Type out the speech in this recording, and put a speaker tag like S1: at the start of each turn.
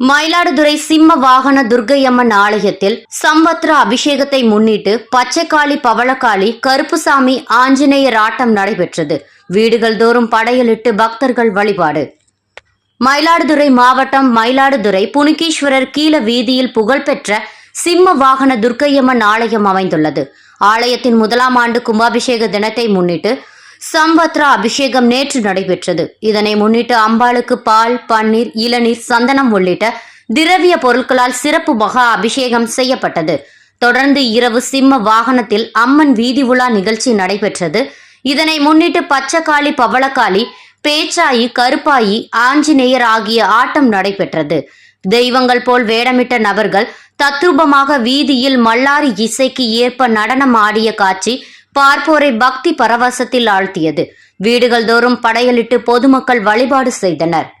S1: மயிலாடுதுறை சிம்ம வாகன துர்க்கையம்மன் ஆலயத்தில் சம்பத்ர அபிஷேகத்தை முன்னிட்டு பச்சைக்காளி பவளக்காளி கருப்புசாமி ஆஞ்சநேயர் ஆட்டம் நடைபெற்றது. வீடுகள் தோறும் படையலிட்டு பக்தர்கள் வழிபாடு. மயிலாடுதுறை மாவட்டம் மயிலாடுதுறை புனிகீஸ்வரர் கீழ வீதியில் புகழ்பெற்ற சிம்ம வாகன துர்க்கையம்மன் ஆலயம் அமைந்துள்ளது. ஆலயத்தின் முதலாம் ஆண்டு கும்பாபிஷேக தினத்தை முன்னிட்டு சம்பத்ரா அபிஷேகம் நேற்று நடைபெற்றது. இதனை முன்னிட்டு அம்பாளுக்கு பால் பன்னீர் இளநீர் சந்தனம் உள்ளிட்ட திரவிய பொருட்களால் சிறப்பு மகா அபிஷேகம் செய்யப்பட்டது. தொடர்ந்து இரவு சிம்ம வாகனத்தில் அம்மன் வீதி உலா நிகழ்ச்சி நடைபெற்றது. இதனை முன்னிட்டு பச்சைக்காளி பவளக்காளி பேச்சாயி கருப்பாயி ஆஞ்சநேயர் ஆகிய ஆட்டம் நடைபெற்றது. தெய்வங்கள் போல் வேடமிட்ட நபர்கள் தத்ரூபமாக வீதியில் மல்லாரி இசைக்கு ஏற்ப நடனம் ஆடிய காட்சி பார்ப்போரை பக்தி பரவசத்தில் ஆழ்த்தியது. வீடுகள் தோறும் படையலிட்டு பொதுமக்கள் வழிபாடு செய்தனர்.